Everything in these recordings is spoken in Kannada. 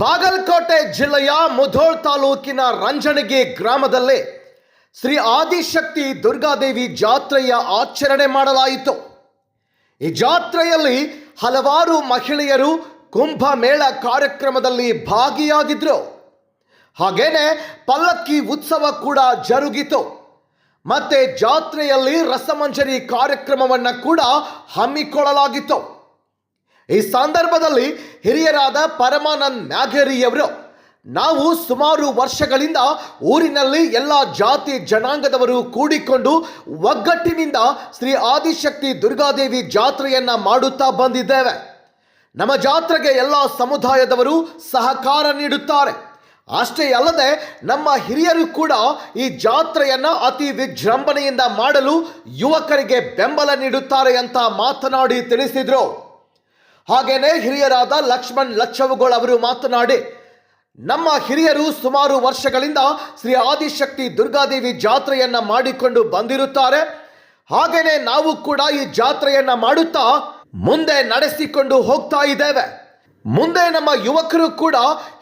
ಬಾಗಲಕೋಟೆ ಜಿಲ್ಲೆಯ ಮುಧೋಳ್ ತಾಲೂಕಿನ ರಂಜನಗಿ ಗ್ರಾಮದಲ್ಲೇ ಶ್ರೀ ಆದಿಶಕ್ತಿ ದುರ್ಗಾದೇವಿ ಜಾತ್ರೆಯ ಆಚರಣೆ ಮಾಡಲಾಯಿತು. ಈ ಜಾತ್ರೆಯಲ್ಲಿ ಹಲವಾರು ಮಹಿಳೆಯರು ಕುಂಭಮೇಳ ಕಾರ್ಯಕ್ರಮದಲ್ಲಿ ಭಾಗಿಯಾಗಿದ್ರು. ಹಾಗೇನೆ ಪಲ್ಲಕ್ಕಿ ಉತ್ಸವ ಕೂಡ ಜರುಗಿತು. ಮತ್ತೆ ಜಾತ್ರೆಯಲ್ಲಿ ರಸಮಂಜರಿ ಕಾರ್ಯಕ್ರಮವನ್ನು ಕೂಡ ಹಮ್ಮಿಕೊಳ್ಳಲಾಗಿತ್ತು. ಈ ಸಂದರ್ಭದಲ್ಲಿ ಹಿರಿಯರಾದ ಪರಮಾನಂದ್ ಮ್ಯಾಘರಿಯವರು ನಾವು ಸುಮಾರು ವರ್ಷಗಳಿಂದ ಊರಿನಲ್ಲಿ ಎಲ್ಲ ಜಾತಿ ಜನಾಂಗದವರು ಕೂಡಿಕೊಂಡು ಒಗ್ಗಟ್ಟಿನಿಂದ ಶ್ರೀ ಆದಿಶಕ್ತಿ ದುರ್ಗಾದೇವಿ ಜಾತ್ರೆಯನ್ನ ಮಾಡುತ್ತಾ ಬಂದಿದ್ದೇವೆ. ನಮ್ಮ ಜಾತ್ರೆಗೆ ಎಲ್ಲ ಸಮುದಾಯದವರು ಸಹಕಾರ ನೀಡುತ್ತಾರೆ. ಅಷ್ಟೇ ಅಲ್ಲದೆ ನಮ್ಮ ಹಿರಿಯರು ಕೂಡ ಈ ಜಾತ್ರೆಯನ್ನ ಅತಿ ವಿಜೃಂಭಣೆಯಿಂದ ಮಾಡಲು ಯುವಕರಿಗೆ ಬೆಂಬಲ ನೀಡುತ್ತಾರೆ ಅಂತ ಮಾತನಾಡಿ ತಿಳಿಸಿದರು. ಹಾಗೇನೆ ಹಿರಿಯರಾದ ಲಕ್ಷ್ಮಣ್ ಲಚ್ಚವುಗೋಳ್ ಅವರು ಮಾತನಾಡಿ, ನಮ್ಮ ಹಿರಿಯರು ಸುಮಾರು ವರ್ಷಗಳಿಂದ ಶ್ರೀ ಆದಿಶಕ್ತಿ ದುರ್ಗಾದೇವಿ ಜಾತ್ರೆಯನ್ನ ಮಾಡಿಕೊಂಡು ಬಂದಿರುತ್ತಾರೆ. ಹಾಗೇನೆ ನಾವು ಕೂಡ ಈ ಜಾತ್ರೆಯನ್ನ ಮಾಡುತ್ತಾ ಮುಂದೆ ನಡೆಸಿಕೊಂಡು ಹೋಗ್ತಾ ಇದ್ದೇವೆ. ಮುಂದೆ ನಮ್ಮ ಯುವಕರು ಕೂಡ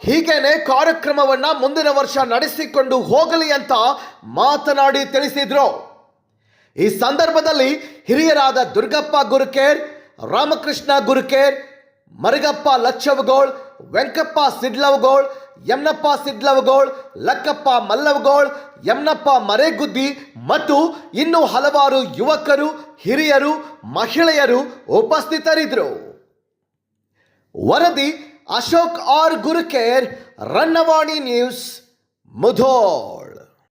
ಹೀಗೇನೆ ಕಾರ್ಯಕ್ರಮವನ್ನ ಮುಂದಿನ ವರ್ಷ ನಡೆಸಿಕೊಂಡು ಹೋಗಲಿ ಅಂತ ಮಾತನಾಡಿ ತಿಳಿಸಿದ್ರು. ಈ ಸಂದರ್ಭದಲ್ಲಿ ಹಿರಿಯರಾದ ದುರ್ಗಪ್ಪ ಗುರುಕೇರ್ ರಾಮಕೃಷ್ಣ ಗುರುಕೇರ್, ಮರಗಪ್ಪ ಲಚ್ಚವಗೋಳ್, ವೆಂಕಪ್ಪ ಸಿಡ್ಲವಗೋಳ್, ಯಮ್ನಪ್ಪ ಸಿಡ್ಲವಗೋಳ್, ಲಕ್ಕಪ್ಪ ಮಲ್ಲವಗೋಳ್, ಯಮ್ನಪ್ಪ ಮರೇಗುದ್ದಿ ಮತ್ತು ಇನ್ನು ಹಲವಾರು ಯುವಕರು, ಹಿರಿಯರು, ಮಹಿಳೆಯರು ಉಪಸ್ಥಿತರಿದ್ದರು. ವರದಿ ಅಶೋಕ್ ಆರ್ ಗುರುಕೇರ್ ರನ್ನವಾಣಿ ನ್ಯೂಸ್, ಮುಧೋಳ್.